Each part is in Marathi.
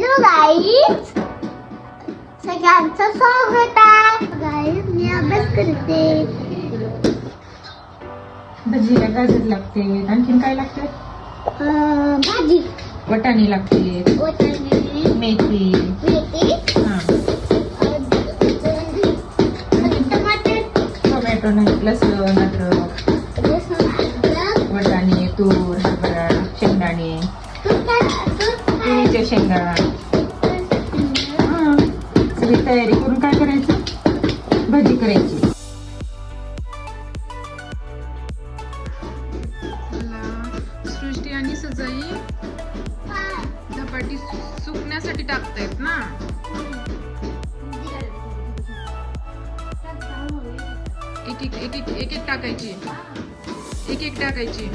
हॅलो गाईज सगळ्यांचं स्वागत आहे. गाईज मी अभ्यास करते. भजीला गाजर लागते. आणखीन काय लागते? अं, भाजी. वटाणे लागते. वटाणे. मेथी. मेथी. हा. टमाटर टोमॅटो. नाही लसूण अद्रक. लसूण अद्रक. वटाणे तूर हरभरा शेंगदाणे. तुरीच्या शेंगा. आणि सजाई धपाटी सुकण्यासाठी टाकतायत ना? एक एक एक एक एक एक टाकायची. एक एक टाकायची.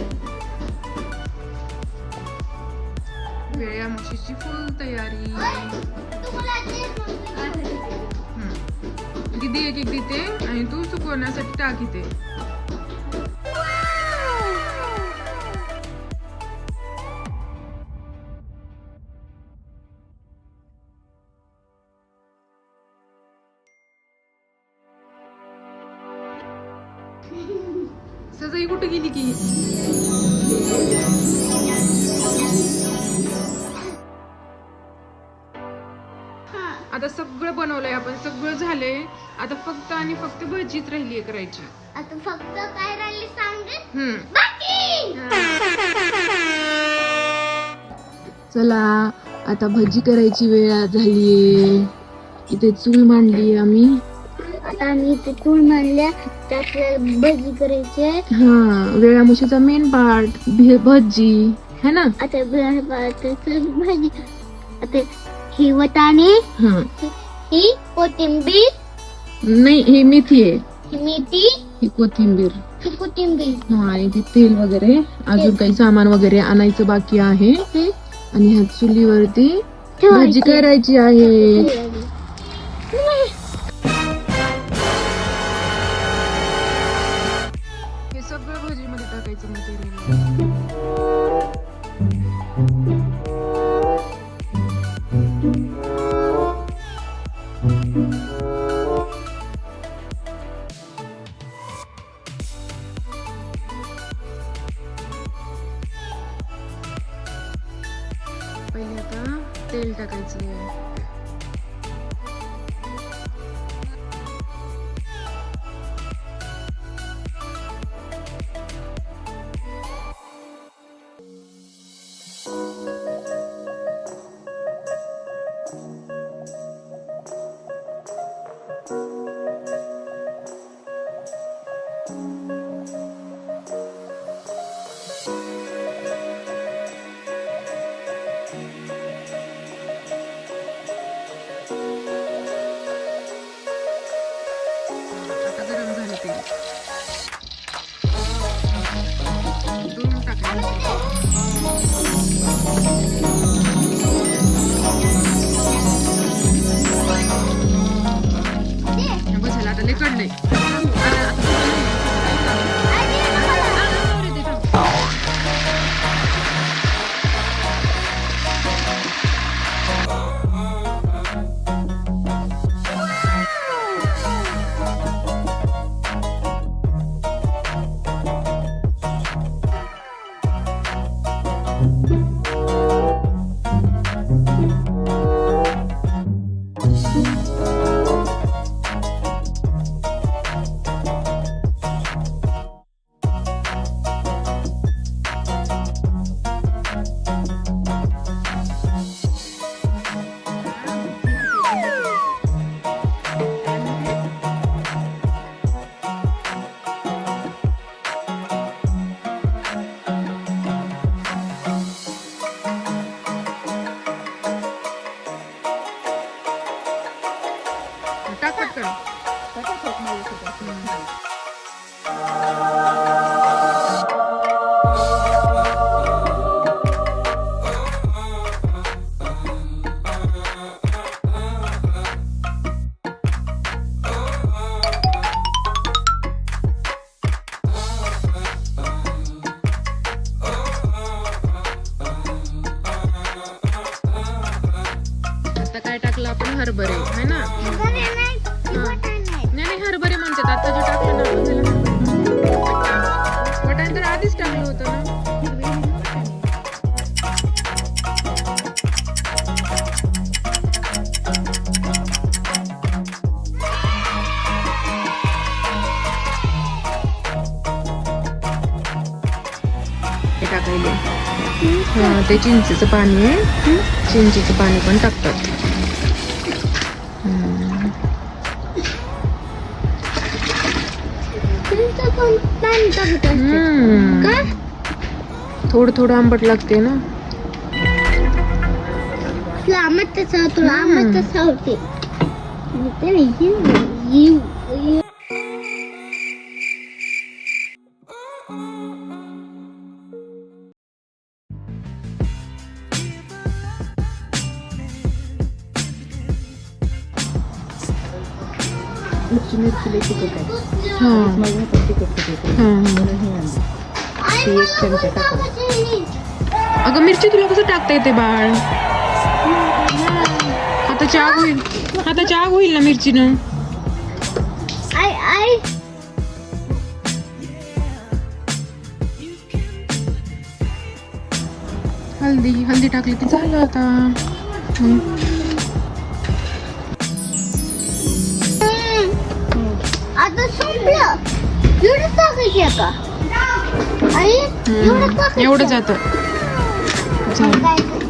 वेळ्या म्हशीची फुल तयारी. दीदी एक एक देते आणि तू सुकवण्यासाठी टाक इथे. सजाई कुठे गेली की? आता सगळं बनवलंय आपण सगळं झालंय. आता फक्त आणि फक्त भजीच राहिली करायची. आता फक्त काय राहिले सांग चला आता भजी करायची वेळ झालीये. इथे चूल मांडली आम्ही. आता आम्ही तूळ मांडल्या त्यात भजी करायची आहे हा वेळामुशीचा मेन पार्ट भजी है ना? आता ब- भाजी. आता ही वटाणे हा. ही कोथिंबीर. नाही हे मेथी आहे. ही मेथी ही कोथिंबीर. ही कोथिंबीर. हा आणि ते तेल वगैरे अजून काही सामान वगैरे आणायचं बाकी आहे. हं? आणि ह्या चुलीवरती ठेवायची. भजी करायची आहे. पहिले आता तेल टाकायचं आता ఎక్కడిని 딱딱딱. 딱딱딱 말려서. हे टाकायले. ते चिंचेचं पाणी आहे. चिंचेचं पाणी पण टाकतात. पाणी का? थोडं थोडं आंबट लागते ना? आंबट तसं तुला आंबट तसं होते. तिखट पण तिखट म्हणून हे आणलं. ती एक चमचा अगं मिरची तुला कसं टाकता येते बाळ हाताची आग होईल हाताची आग होईल ना मिरचीनं आय आय हल्दी हल्दी टाकली की झालं आता हम्म. आता संपलं एवढं टाकायची का आई एवढं. टाकायचं एवढं जातं झालं.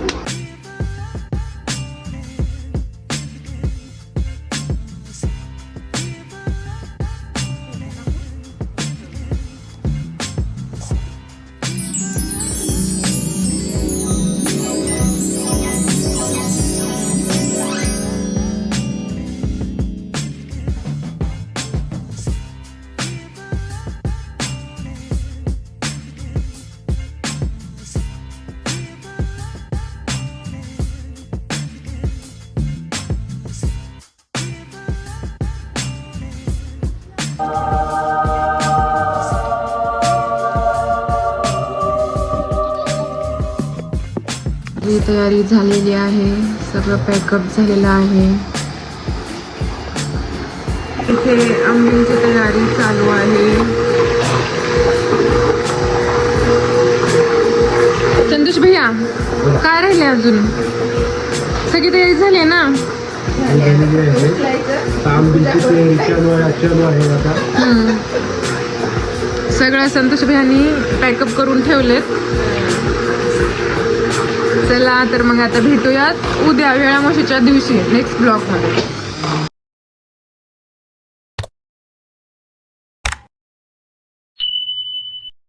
सगळी तयारी झालेली आहे. सगळं पॅकअप झालेलं आहे. इथे आंबीची तयारी चालू आहे. संतोष भैया काय राहिले अजून? सगळी तयारी झाली आहे ना? सगळं संतोष भैयानी पॅकअप करून ठेवलेत. चला तर मग आता भेटूयात. उद्या वेळामोशीच्या दिवशी नेक्स्ट ब्लॉगमध्ये